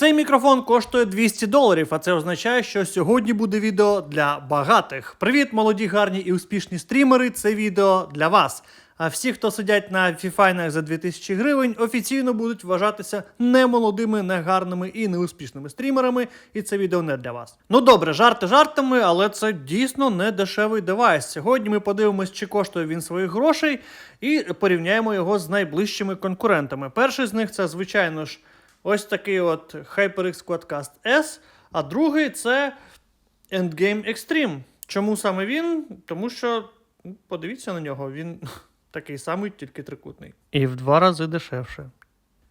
Цей мікрофон коштує 200 доларів, а це означає, що сьогодні буде відео для багатих. Привіт, молоді, гарні і успішні стрімери. Це відео для вас. А всі, хто сидять на фіфайнах за 2000 гривень, офіційно будуть вважатися немолодими, негарними і неуспішними стрімерами, і це відео не для вас. Ну добре, жарти жартами, але це дійсно не дешевий девайс. Сьогодні ми подивимось, чи коштує він своїх грошей, і порівняємо його з найближчими конкурентами. Перший з них це, звичайно ж, ось такий от HyperX Quadcast S, а другий це Endgame Extreme. Чому саме він? Тому що ну, подивіться на нього, він такий самий, тільки трикутний. І в два рази дешевше.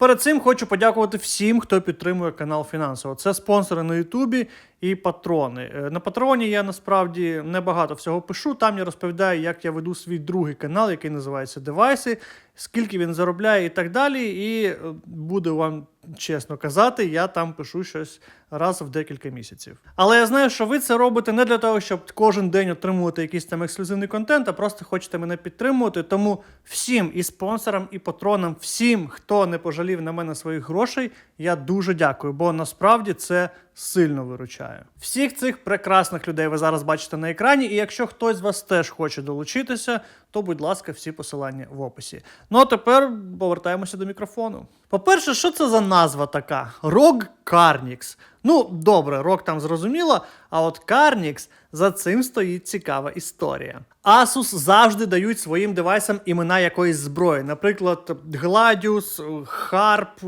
Перед цим хочу подякувати всім, хто підтримує канал фінансово. Це спонсори на Ютубі і патрони. Е, На патроні я насправді небагато всього пишу. Там я розповідаю, як я веду свій другий канал, який називається Девайси, скільки він заробляє і так далі. І е, буду вам чесно казати, я там пишу щось раз в декілька місяців. Але я знаю, що ви це робите не для того, щоб кожен день отримувати якийсь там ексклюзивний контент, а просто хочете мене підтримувати. Тому всім і спонсорам, і патронам, всім, хто не пожалів на мене своїх грошей, я дуже дякую, бо насправді це сильно виручає. Всіх цих прекрасних людей ви зараз бачите на екрані. І якщо хтось з вас теж хоче долучитися, то будь ласка, всі посилання в описі. Ну а тепер повертаємося до мікрофону. По-перше, що це за назва така? Рог Carnix. Ну, добре, рок там зрозуміло, а от Carnix, за цим стоїть цікава історія. Asus завжди дають своїм девайсам імена якоїсь зброї. Наприклад, Gladius, Harp,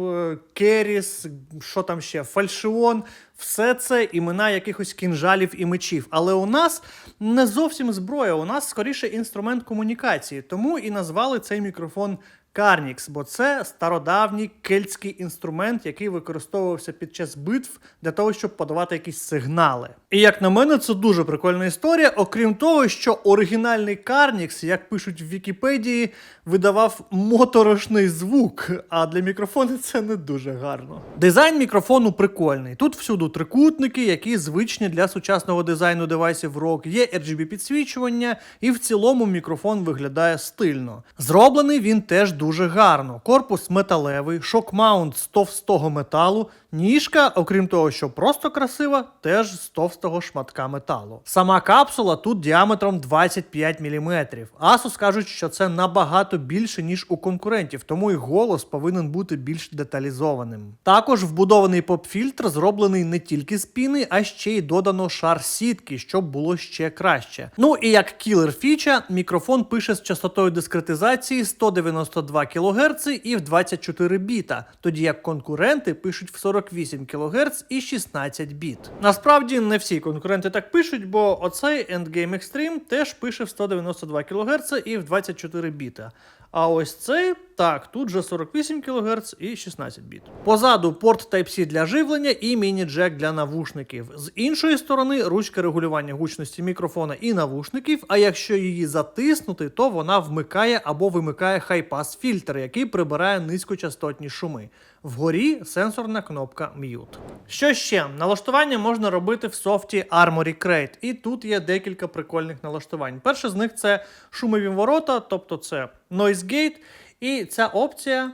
Keris, що там ще, Фальшіон. Все це імена якихось кінжалів і мечів. Але у нас не зовсім зброя, у нас скоріше інструмент комунікації. Тому і назвали цей мікрофон Карнікс, бо це стародавній кельтський інструмент, який використовувався під час битв для того, щоб подавати якісь сигнали. І як на мене, це дуже прикольна історія. Окрім того, що оригінальний Карнікс, як пишуть в Вікіпедії, видавав моторошний звук, а для мікрофона це не дуже гарно. Дизайн мікрофону прикольний. Тут всюди трикутники, які звичні для сучасного дизайну девайсів ROG, є RGB підсвічування, і в цілому мікрофон виглядає стильно. Зроблений він теж дуже гарно. Корпус металевий, шок-маунт з товстого металу, ніжка, окрім того, що просто красива, теж з товстого шматка металу. Сама капсула тут діаметром 25 мм. Asus кажуть, що це набагато більше, ніж у конкурентів, тому і голос повинен бути більш деталізованим. Також вбудований поп-фільтр зроблений не тільки з піни, а ще й додано шар сітки, щоб було ще краще. Ну і як кілер фіча, мікрофон пише з частотою дискретизації 192 кГц і в 24 біта, тоді як конкуренти пишуть в 48 кГц і 16 біт. Насправді не всі конкуренти так пишуть, бо оцей Endgame Extreme теж пише в 192 кГц і в 24 біта. А ось цей, так, тут же 48 кГц і 16 біт. Позаду порт Type-C для живлення і міні-джек для навушників. З іншої сторони, ручка регулювання гучності мікрофона і навушників, а якщо її затиснути, то вона вмикає або вимикає хай-пас фільтр, який прибирає низькочастотні шуми. Вгорі сенсорна кнопка Mute. Що ще? Налаштування можна робити в софті Armory Crate, і тут є декілька прикольних налаштувань. Перше з них це шумові ворота, тобто це Noise Gate, і ця опція,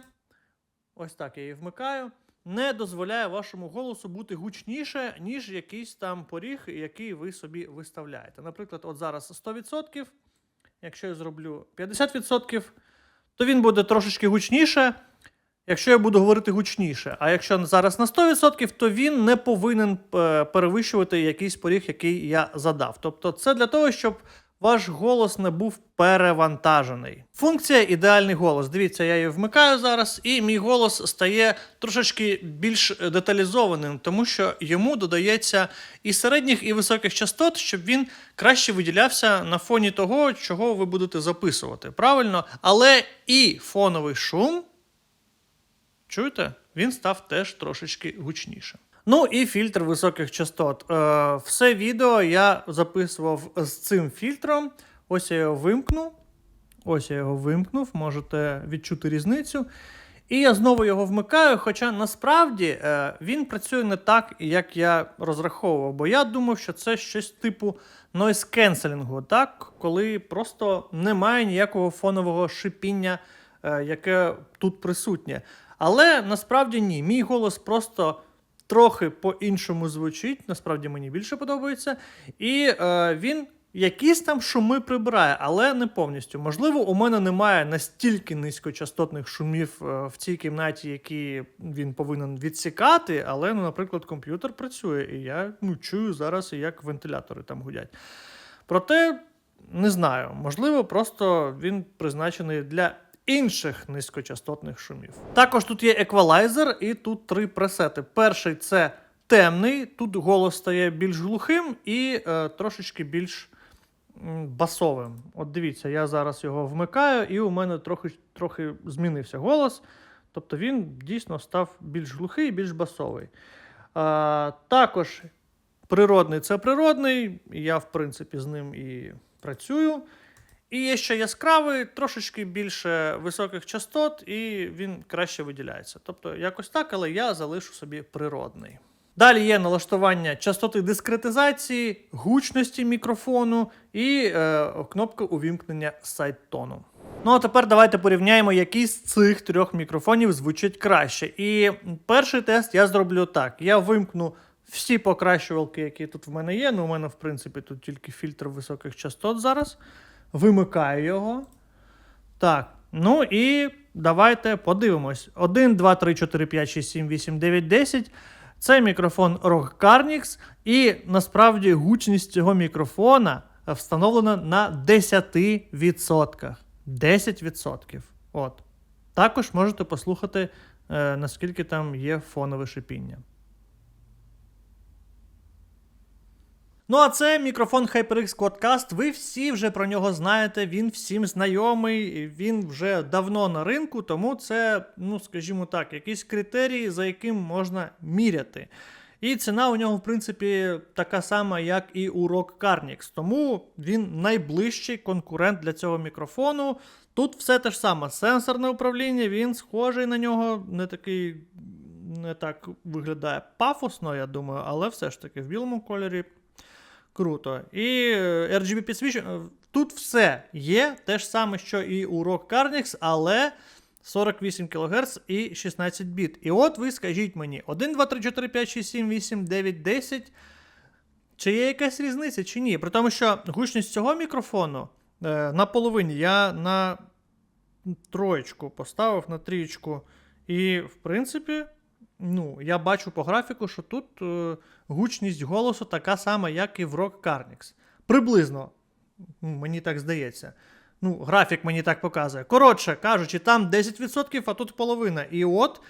ось так я її вмикаю, не дозволяє вашому голосу бути гучніше, ніж якийсь там поріг, який ви собі виставляєте. Наприклад, от зараз 100%, якщо я зроблю 50%, то він буде трошечки гучніше. Якщо я буду говорити гучніше, а якщо зараз на 100%, то він не повинен е, перевищувати якийсь поріг, який я задав. Тобто, це для того, щоб ваш голос не був перевантажений. Функція ідеальний голос. Дивіться, я її вмикаю зараз, і мій голос стає трошечки більш деталізованим, тому що йому додається і середніх, і високих частот, щоб він краще виділявся на фоні того, чого ви будете записувати. Правильно? Але і фоновий шум. Чуєте? Він став теж трошечки гучніше. Ну і фільтр високих частот. Е, все відео я записував з цим фільтром. Ось я його вимкну. Ось я його вимкнув, можете відчути різницю. І я знову його вмикаю, хоча насправді е, він працює не так, як я розраховував, бо я думав, що це щось типу cancelling, так? коли просто немає ніякого фонового шипіння, е, яке тут присутнє. Але насправді ні, мій голос просто трохи по-іншому звучить. Насправді мені більше подобається. І е, він якісь там шуми прибирає, але не повністю. Можливо, у мене немає настільки низькочастотних шумів е, в цій кімнаті, які він повинен відсікати. Але, ну, наприклад, комп'ютер працює, і я ну, чую зараз, як вентилятори там гудять. Проте, не знаю, можливо, просто він призначений для інших низькочастотних шумів. Також тут є еквалайзер, і тут три пресети. Перший це темний, тут голос стає більш глухим і е, трошечки більш басовим. От дивіться, я зараз його вмикаю, і у мене трохи, трохи змінився голос. Тобто він дійсно став більш глухий більш басовий. А, також природний це природний, я, в принципі, з ним і працюю. І є ще яскравий, трошечки більше високих частот, і він краще виділяється. Тобто, якось так, але я залишу собі природний. Далі є налаштування частоти дискретизації, гучності мікрофону і е, кнопка увімкнення сайт-тону. Ну а тепер давайте порівняємо, який з цих трьох мікрофонів звучить краще. І перший тест я зроблю так: я вимкну всі покращувалки, які тут в мене є. Ну, у мене, в принципі, тут тільки фільтр високих частот зараз. Вимикаю його. Так. Ну і давайте подивимось. 1, 2, 3, 4, 5, 6, 7, 8, 9, 10. Це мікрофон ROG Carnix, і насправді гучність цього мікрофона встановлена на 10%. 10%. От. Також можете послухати, е, наскільки там є фонове шипіння. Ну, а це мікрофон HyperX Quadcast. Ви всі вже про нього знаєте, він всім знайомий, він вже давно на ринку, тому це, ну, скажімо так, якісь критерії, за яким можна міряти. І ціна у нього, в принципі, така сама, як і у ROG Carnix. Тому він найближчий конкурент для цього мікрофону. Тут все те ж саме. Сенсорне управління, він схожий на нього, не такий, не так виглядає пафосно, я думаю, але все ж таки в білому кольорі Круто. І е, RGB підсвічення. Тут все є, те ж саме, що і у ROG Carnix, але 48 кГц і 16 біт. І от ви скажіть мені: 1, 2, 3, 4, 5, 6, 7, 8, 9, 10. Чи є якась різниця, чи ні? При тому, що гучність цього мікрофону е, на половині я на троєчку поставив на трієчку. І, в принципі, ну, я бачу по графіку, що тут е, гучність голосу така сама, як і в Rock Carnix. Приблизно, ну, мені так здається. Ну, графік мені так показує. Коротше кажучи, там 10%, а тут половина. І от,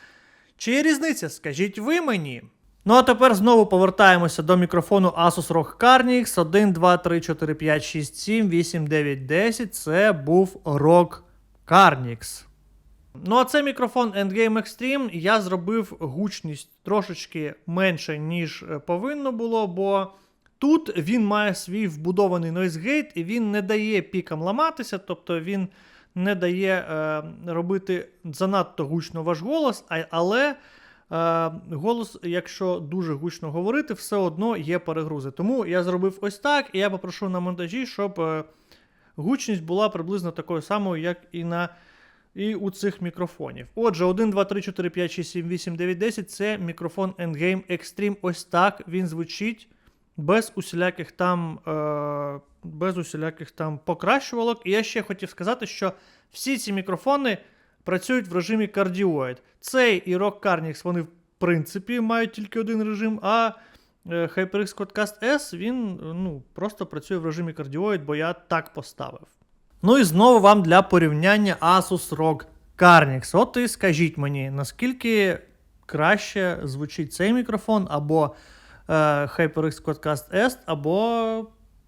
чи є різниця? Скажіть ви мені. Ну а тепер знову повертаємося до мікрофону Asus ROG Carnix 1, 2, 3, 4, 5, 6, 7, 8, 9, 10. Це був ROG Carnix. Ну, а це мікрофон Endgame Extreme. Я зробив гучність трошечки менше, ніж е, повинно було, бо тут він має свій вбудований gate, і він не дає пікам ламатися, тобто він не дає е, робити занадто гучно ваш голос, але е, голос, якщо дуже гучно говорити, все одно є перегрузи. Тому я зробив ось так, і я попрошу на монтажі, щоб е, гучність була приблизно такою самою, як і на і у цих мікрофонів. Отже, 1, 2, 3, 4, 5, 6, 7, 8, 9, 10 це мікрофон Endgame Extreme. Ось так він звучить без усіляких там е, без усіляких там покращувалок. І я ще хотів сказати, що всі ці мікрофони працюють в режимі кардіоїд. Цей і Rock Carnix, вони в принципі мають тільки один режим, а е, HyperX Quadcast S він ну, просто працює в режимі кардіоїд, бо я так поставив. Ну і знову вам для порівняння Asus ROG Carnix. От і скажіть мені, наскільки краще звучить цей мікрофон, або е, HyperX Quadcast S, або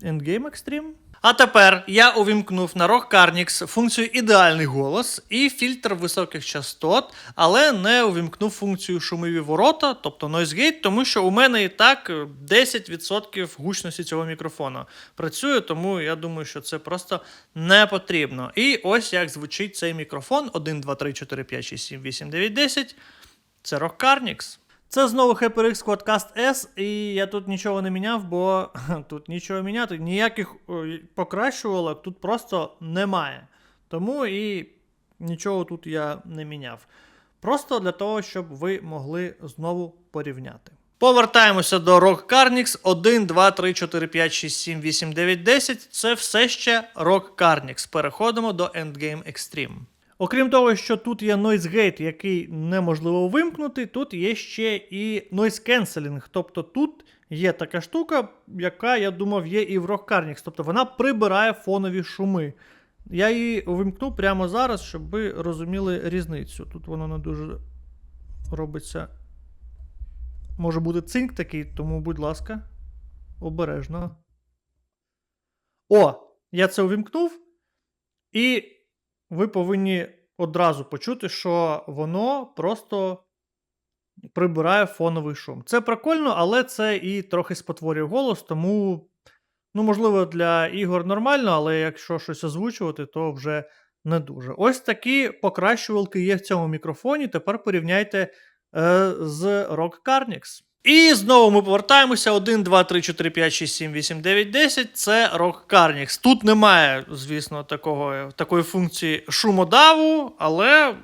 Endgame Extreme? А тепер я увімкнув на ROG Carnix функцію ідеальний голос і фільтр високих частот, але не увімкнув функцію шумові ворота, тобто Noise Gate, тому що у мене і так 10% гучності цього мікрофона працює, тому я думаю, що це просто не потрібно. І ось як звучить цей мікрофон: 1, 2, 3, 4, 5, 6, 7, 8, 9, 10. Це ROG Carnix. Це знову HyperX Quadcast S, і я тут нічого не міняв, бо тут нічого міняти, ніяких покращувалок тут просто немає. Тому і нічого тут я не міняв. Просто для того, щоб ви могли знову порівняти. Повертаємося до Rock Carnix 1, 2, 3, 4, 5, 6, 7, 8, 9, 10. Це все ще Rock Carnix. Переходимо до Endgame Extreme. Окрім того, що тут є Noise Gate, який неможливо вимкнути, тут є ще і Noise Cancelling. Тобто тут є така штука, яка, я думав, є і в Rock Тобто вона прибирає фонові шуми. Я її вимкну прямо зараз, щоб ви розуміли різницю. Тут воно не дуже робиться. Може бути цинк такий, тому, будь ласка, обережно. О, я це увімкнув. І ви повинні одразу почути, що воно просто прибирає фоновий шум. Це прикольно, але це і трохи спотворює голос, тому, ну, можливо, для ігор нормально, але якщо щось озвучувати, то вже не дуже. Ось такі покращувалки є в цьому мікрофоні. Тепер порівняйте е, з Rock Carnix. І знову ми повертаємося. 1, 2, 3, 4, 5, 6, 7, 8, 9, 10. Це Rock Carnix. Тут немає, звісно, такого, такої функції шумодаву, але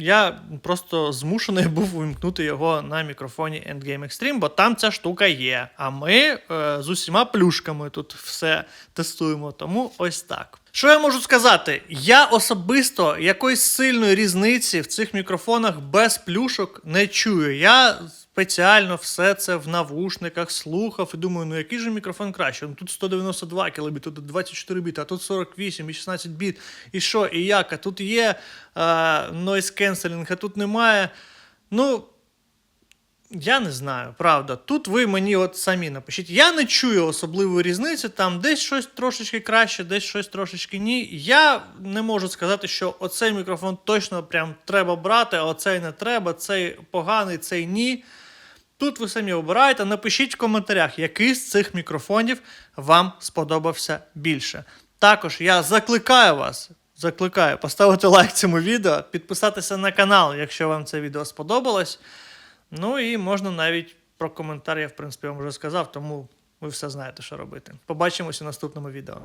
я просто змушений був увімкнути його на мікрофоні Endgame Extreme, бо там ця штука є. А ми е, з усіма плюшками тут все тестуємо. Тому ось так. Що я можу сказати? Я особисто якоїсь сильної різниці в цих мікрофонах без плюшок не чую. Я спеціально все це в навушниках слухав і думаю, ну який же мікрофон краще? Ну тут 192 кілобіт, тут 24 біт, а тут 48 і 16 біт. І що, і як? А тут є е, noise cancelling, а тут немає. Ну. Я не знаю, правда. Тут ви мені от самі напишіть. Я не чую особливої різниці, там десь щось трошечки краще, десь щось трошечки ні. Я не можу сказати, що оцей мікрофон точно прям треба брати, а оцей не треба, цей поганий, цей ні. Тут ви самі обираєте. Напишіть в коментарях, який з цих мікрофонів вам сподобався більше. Також я закликаю вас. Закликаю поставити лайк цьому відео, підписатися на канал, якщо вам це відео сподобалось. Ну і можна навіть про коментар, я в принципі вам вже сказав, тому ви все знаєте, що робити. Побачимось у наступному відео.